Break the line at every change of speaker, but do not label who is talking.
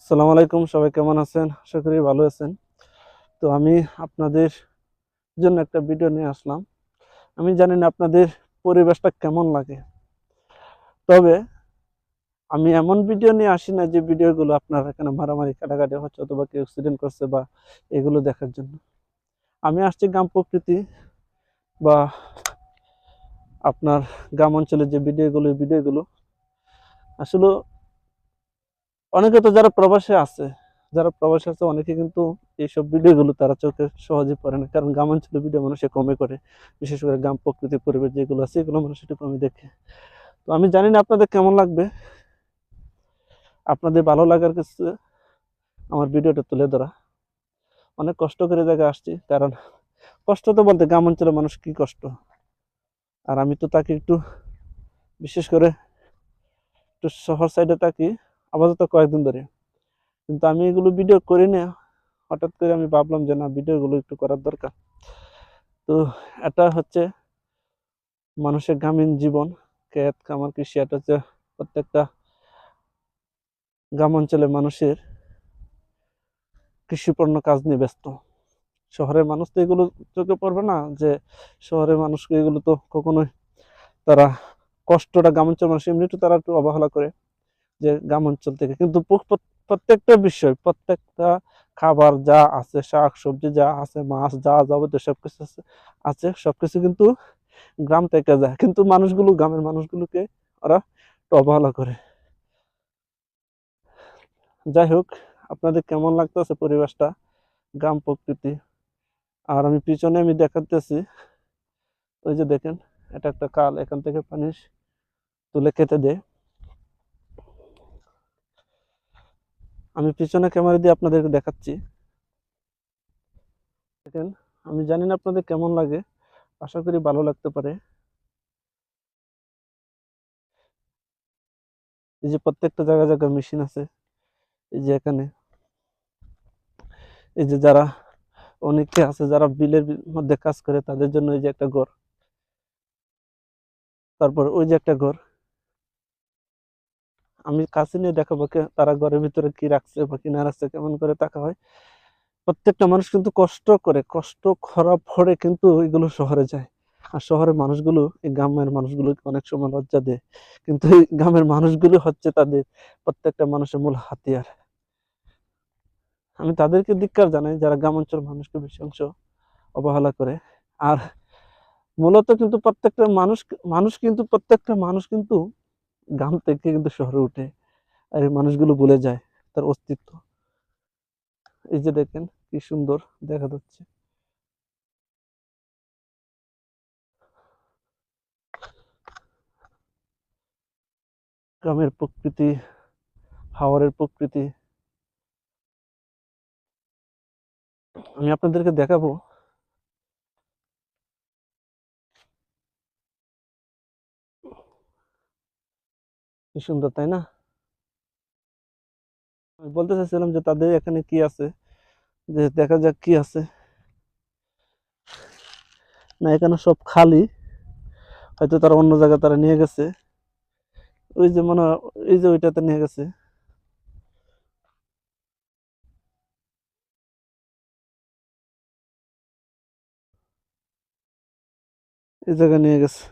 আসসালামু আলাইকুম, সবাই কেমন আছেন? আশা করি ভালো আছেন। তো আমি আপনাদের জন্য একটা ভিডিও নিয়ে আসলাম। আমি জানি না আপনাদের পরিবেশটা কেমন লাগে। তবে আমি এমন ভিডিও নিয়ে আসি না যে ভিডিওগুলো আপনার এখানে মারামারি, কাটাকাটি হচ্ছে অথবা কেউ অ্যাক্সিডেন্ট করছে বা এগুলো দেখার জন্য। আমি আসছি গ্রাম প্রকৃতি বা আপনার গ্রাম অঞ্চলের যে ভিডিওগুলো ভিডিওগুলো। আসলে অনেকে তো যারা প্রবাসে আছে, যারা প্রবাসে আছে, অনেকে কিন্তু এইসব ভিডিওগুলো তারা চোখে সহজে পড়ে না। কারণ গ্রাম অঞ্চলের ভিডিও মানুষে কমে করে, বিশেষ করে গ্রাম প্রকৃতি পরিবেশ যেগুলো আছে, এগুলো মানুষ একটু কমে দেখে। তো আমি জানি না আপনাদের কেমন লাগবে। আপনাদের ভালো লাগার কিছু আমার ভিডিওটা তুলে ধরা। অনেক কষ্ট করে জায়গায় আসছি, কারণ কষ্ট তো বলতে গ্রাম অঞ্চলের মানুষ কি কষ্ট? আর আমি তো তাকে একটু, বিশেষ করে একটু শহর সাইডে থাকি আপাতত কয়েকদিন ধরে। কিন্তু আমি এগুলো ভিডিও করি না। হঠাৎ করে আমি ভাবলাম যে না ভিডিওগুলো একটু করার দরকার। তো এটা হচ্ছে মানুষের গ্রামীণ জীবন। ক্ষেত খামার, কৃষি, এটা হচ্ছে প্রত্যেকটা গ্রাম অঞ্চলের মানুষের কৃষিপণ্য কাজ নিয়ে ব্যস্ত। শহরের মানুষ তো এগুলো চোখে পড়বে না যে শহরের মানুষকে এগুলো তো কখনোই তারা কষ্টটা গ্রাম অঞ্চল মানুষ এমনি তারা একটু অবহেলা করে। যে গ্রাম অঞ্চল থেকে। কিন্তু প্র- প্র- প্রত্যেকটা বিষয়, প্রত্যেকটা খাবার যা আছে, শাক, সবজি যা আছে, মাছ, যা যাবতীয় সব কিছু আছে আছে, সবকিছু কিন্তু গ্রাম থেকে যায়। কিন্তু মানুষগুলো, গ্রামের মানুষগুলোকে ওরা অবহেলা করে। যাই হোক, আপনাদের কেমন লাগতেছে পরিবেশটা, গ্রাম প্রকৃতি? আর আমি পিছনে আমি দেখাতেছি, ওই যে দেখেন, এটা একটা কাল এখান থেকে পানি তুলে খেতে দেয়। আমি পিছনে ক্যামেরা দিয়ে আপনাদেরকে দেখাচ্ছি। দেখেন, আমি জানি না আপনাদের কেমন লাগে। আশা করি ভালো লাগতে পারে। এই যে প্রত্যেকটা জায়গায় জায়গায় মেশিন আছে। এই যে এখানে। এই যে যারা অনেকে আছে, যারা বিলের মধ্যে কাজ করে, তাদের জন্য এই যে একটা ঘর। তারপর ওই যে একটা ঘর। আমি কাছে নিয়ে দেখাবো তারা ঘরের ভিতরে কি রাখছে বা কি না রাখছে, কেমন করে তাকা হয়। প্রত্যেকটা মানুষ কিন্তু কষ্ট করে, কষ্ট খরা পড়ে কিন্তু এগুলো শহরে যায়। আর শহরের মানুষগুলো, এই গ্রামের মানুষগুলোকে অনেক সময় লজ্জা দেয়। কিন্তু এই গ্রামের মানুষগুলো হচ্ছে তাদের প্রত্যেকটা মানুষের মূল হাতিয়ার। আমি তাদেরকে ধিক্কার জানাই, যারা গ্রাম অঞ্চল মানুষকে বেশি অংশ অবহেলা করে। আর মূলত কিন্তু প্রত্যেকটা মানুষ মানুষ কিন্তু, প্রত্যেকটা মানুষ কিন্তু গ্রাম থেকে কিন্তু শহরে উঠে আর এই মানুষগুলো ভুলে যায় তার অস্তিত্ব। এই যে দেখেন কি সুন্দর দেখা যাচ্ছে। গ্রামের প্রকৃতি, হাওয়ারের প্রকৃতি। আমি আপনাদেরকে দেখাবো কি সুন্দর, তাই না? আমি বলতে চাইছিলাম যে তাদের এখানে কি আছে? যে দেখা যাক কি আছে। না, এখানে সব খালি। হয়তো তারা অন্য জায়গায় তারা নিয়ে গেছে। ওই যে মনে এই যে ওইটাতে নিয়ে গেছে। এই জায়গায় নিয়ে গেছে।